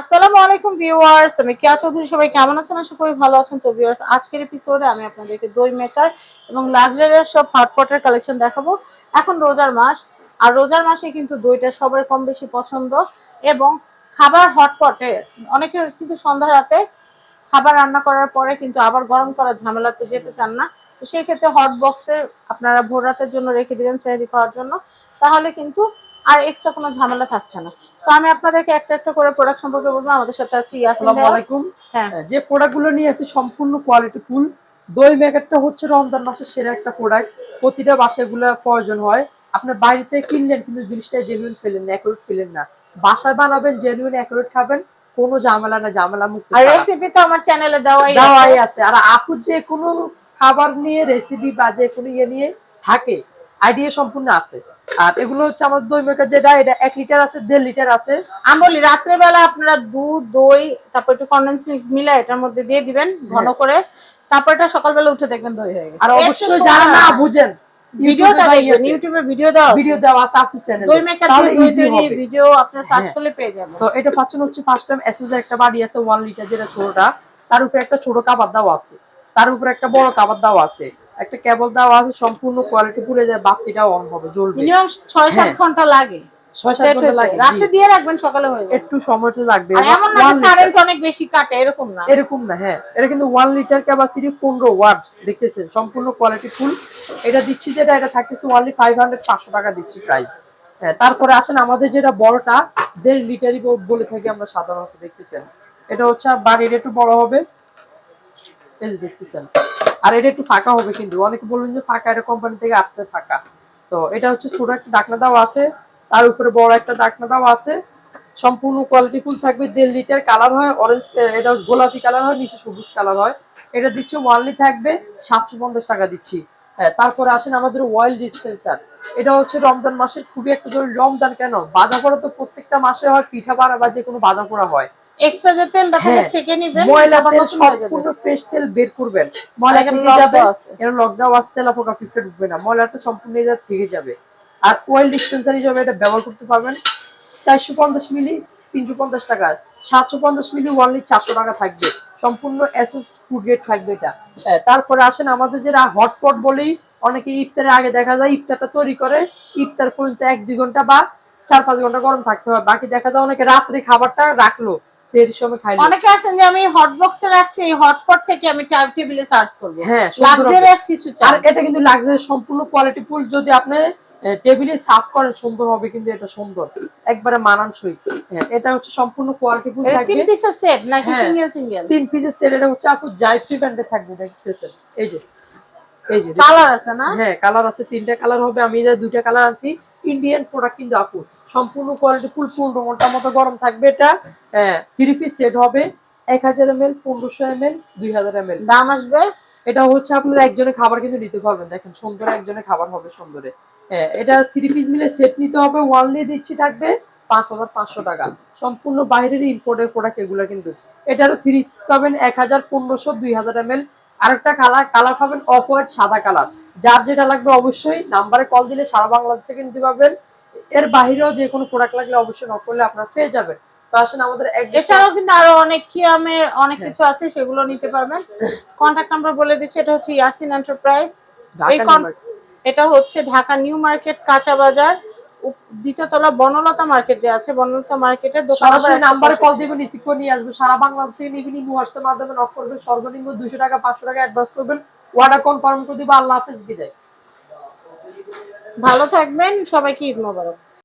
আসসালামু আলাইকুম ভিউয়ার্স, আমি কেয়া চৌধুরী, সবাই কেমন আছেন? আশা করি ভালো আছেন। তো ভিউয়ার্স, আজকের এপিসোডে আমি আপনাদেরকে দই মেকার এবং লাক্সারিয়াস সব হটপটের কালেকশন দেখাবো। এখন রোজার মাস, আর রোজার মাসে কিন্তু দইটা কম বেশি পছন্দ এবং খাবার হটপটে অনেকে কিন্তু সন্ধ্যা রাতে খাবার রান্না করার পরে কিন্তু আবার গরম করার ঝামেলাতে যেতে চান না। তো সেই ক্ষেত্রে হট বক্সে আপনারা ভোর রাতের জন্য রেখে দিবেন সেহরি খাওয়ার জন্য। তাহলে কিন্তু আর এক্সট্রা কোনো ঝামেলা থাকছে না। তো আমি আপনাদেরকে একটা একটা করে প্রোডাক্ট সম্পর্কে বলব আমাদের সাথে আছে ইয়াসিন আসসালামু আলাইকুম। হ্যাঁ। যে প্রোডাক্টগুলো নিয়ে আসি সম্পূর্ণ কোয়ালিটি ফুল দই মেকারটা হচ্ছে রমজান মাসের সেরা একটা প্রোডাক্ট প্রতিটা বাসায় এগুলো প্রয়োজন হয়। আপনার বাড়িতে কিনলেন কিন্তু জিনিসটা জেনুইন পেলেন না অ্যাকুরেট পেলেন না। বাসায় বানাবেন জেনুইন অ্যাকুরেট খাবেন কোনো ঝামেলা না ঝামেলা মুক্ত আর রেসিপি তো আমার চ্যানেলে দেওয়াই দেওয়াই আছে। আছে। আর আপু যে কোনো খাবার নিয়ে রেসিপি বা যে কোনো ইয়ে নিয়ে থাকে আইডিয়া সম্পূর্ণ আছে। আর এগুলো হচ্ছে আমার দই মেকার যেটা এটা এক লিটার আছে দেড় লিটার আছে। আমি বলি রাত্রেবেলা আপনারা দুধ দই তারপর একটু কন্ডেন্স মিল্ক মিলা এটার মধ্যে দিয়ে দিবেন ঘন হ্যাঁ। করে। তারপর এটা সকালবেলা উঠে দেখবেন দই হয়ে গেছে। আর অবশ্যই যারা না বুঝেন ভিডিওটা ইউটিউবে দেখবেন ইউটিউবে ভিডিও ভিডিও আছে। আপনি চ্যানেলে দই মেকার দই তৈরি ভিডিও আপনি সার্চ হ্যাঁ। করলে পেয়ে যাবেন। তো এটা পাচ্ছেন হচ্ছে ফার্স্ট টাইম এসএস একটা বাড়ি আছে ওয়ান লিটার যেটা ছোটটা। তার উপরে একটা ছোট কাবার দেওয়া আছে। তার উপরে একটা বড় কাবার দেওয়া আছে। একটা কেবল দেওয়া আছে সম্পূর্ণ কোয়ালিটি পুরো যায় বাতিটা অন হবে জ্বলবে। মিনিমাম ছয় সাত হ্যাঁ। ঘণ্টা লাগে। ছয় সাত Set ঘণ্টা লাগে রাতে দিয়ে রাখবেন সকালে হয়ে যাবে। একটু সময়টা লাগবে আর এমন না কারেন্ট অনেক বেশি কাটে এরকম না। এরকম না হ্যাঁ। এটা কিন্তু ওয়ান লিটার ক্যাপাসিটি পনেরো ওয়াট দেখতেছেন? সম্পূর্ণ কোয়ালিটি ফুল এটা দিচ্ছি যেটা এটা থাকতেছে ফাইভ হান্ড্রেড পাঁচশো টাকা দিচ্ছি প্রাইস হ্যাঁ তারপরে আসেন আমাদের যেটা বড়টা দেড় লিটারই ব- বলে থাকি আমরা সাধারণত দেখতেছেন? এটা হচ্ছে বাড়ির একটু বড় হবে। এই যে দেখতেছেন। আর এটা একটু ফাঁকা হবে কিন্তু। অনেকে বলবেন যে ফাঁকা, এটা কোম্পানি থেকে আসছে ফাঁকা। তো এটা হচ্ছে ছোট একটা ডাকনা দেওয়া আছে, তার উপরে বড় একটা ডাকনা দাও আছে। সম্পূর্ণ কোয়ালিটি ফুল থাকবে, দেড় লিটার কালার হয় অরেঞ্জ এটা গোলাপি কালার হয়, নিচে সবুজ কালার হয়। এটা দিচ্ছে ওয়ানলি থাকবে সাতশো পঞ্চাশ টাকা দিচ্ছি। হ্যাঁ তারপরে আসেন আমাদের অয়েল ডিসপেন্সার এটা হচ্ছে রমজান মাসের খুবই একটা জরুরি। রমজান কেন? বাজা পোড়া তো প্রত্যেকটা মাসে হয়, পিঠা বাড়া বা যে কোনো বাজা পোড়া হয়। এক্সট্রা যে তেলটা থেকে হ্যাঁ। ছেঁকে নিবেন ময়লা তেল সম্পূর্ণ ফ্রেশ তেল বের করবেন। ময়লা এখানে যাবে আছে। এর লক দেওয়া আসতে তেলা পোকা পিঁপড়ে ঢুকবে না। ময়লাটা সম্পূর্ণ জায়গা থেকে যাবে। আর অয়েল ডিসপেন্সার হিসেবে এটা ব্যবহার করতে পারবেন। চারশো পঞ্চাশ মিলি তিনশো পঞ্চাশ টাকা। সাতশো পঞ্চাশ মিলি ওয়ানলি চারশো টাকা থাকবে। সম্পূর্ণ এস এস ফুড গ্রেড থাকবে এটা। হ্যাঁ, তারপরে আসেন আমাদের যেটা হটপট বলেই অনেকে ইফতারের আগে দেখা যায় ইফতারটা তৈরি করে ইফতার পর্যন্ত এক দুই ঘণ্টা বা চার পাঁচ ঘণ্টা গরম থাকতে হয়। বাকি দেখা যায় অনেকে রাত্রে খাবারটা রাখল সময় অনেকে আছেন যে আমি হট বক্সে রাখছি এই হটপট থেকে আমি টাইম টেবিলে সার্ভ করব। হ্যাঁ। লাক্সারিয়াস কিছু আর এটা কিন্তু লাক্সারি সম্পূর্ণ কোয়ালিটি ফুল যদি আপনি টেবিলে সার্ভ করেন সুন্দর হবে কিন্তু এটা সুন্দর। একবারে মানানসই। হ্যাঁ, এটা হচ্ছে সম্পূর্ণ কোয়ালিটি ফুল এটা তিন পিসের সেট নাকি হ্যাঁ। সিঙ্গেল সিঙ্গেল তিন পিসের সেট এটা হচ্ছে আপু জাইফ্রি ব্র্যান্ডে থাকবে দেখতেছেন। এই যে এই যে কালার আছে না? হ্যাঁ কালার আছে তিনটা কালার হবে। আমি যে দুইটা কালার আনছি ইন্ডিয়ান প্রোডাক্ট কিন্তু আপু। সম্পূর্ণ কোয়ালিটি ফুল পনেরো ঘণ্টার মতো গরম থাকবে এটা। হ্যাঁ থ্রি পিস সেট হবে। এক হাজার এম এল পনেরোশো এম এল দুই হাজার এম এল দাম আসবে? এটা হচ্ছে আপনারা একজনের খাবার কিন্তু নিতে পারবেন। দেখেন সুন্দর একজনের খাবার হবে সুন্দরে। হ্যাঁ এটা থ্রি পিস মিলে সেট নিতে হবে। ওয়ানলি দিচ্ছি থাকবে পাঁচ হাজার পাঁচশো টাকা। সম্পূর্ণ বাইরের ইম্পোর্টের প্রোডাক্ট এগুলো কিন্তু। এটারও থ্রি পিস পাবেন এক হাজার পনেরোশো দুই হাজার এম এল আরেকটা কালার কালার পাবেন অফ হোয়াইট সাদা কালার যার যেটা লাগবে অবশ্যই নাম্বারে কল দিলে সারা বাংলাদেশ থেকে নিতে পারবেন এর বাইরেও যে কোনো প্রোডাক্ট লাগলে অবশ্যই নক করলে আপনারা পেয়ে যাবেন। তো আসেন আমাদের এছাড়াও কিন্তু আরও অনেক কিয়ামের অনেক হ্যাঁ। কিছু আছে সেগুলো নিতে পারবেন। কন্ট্যাক্ট নাম্বার বলে দিচ্ছি এটা হচ্ছে ইয়াসিন এন্টারপ্রাইজ ঢাকা। এটা হচ্ছে নিউ মার্কেট কাঁচা বাজার। দ্বিতীয়তলা বনলতা মার্কেট যে আছে বনলতা মার্কেটের দোকান সরাসরি নাম্বারে কল দিবেন রিসিভ করে নিয়ে আসব সারা বাংলাদেশ থেকে হোয়াটসঅ্যাপ মাধ্যমে নক করবেন। সর্বনিম্ন দুশো টাকা পাঁচশো টাকা অ্যাডভান্স করবেন। ওয়ার্ডার কনফার্ম করে দিবো। আল্লাহ হাফেজ বিদায়। ভালো থাকবেন সবাইকে ঈদ মোবারক।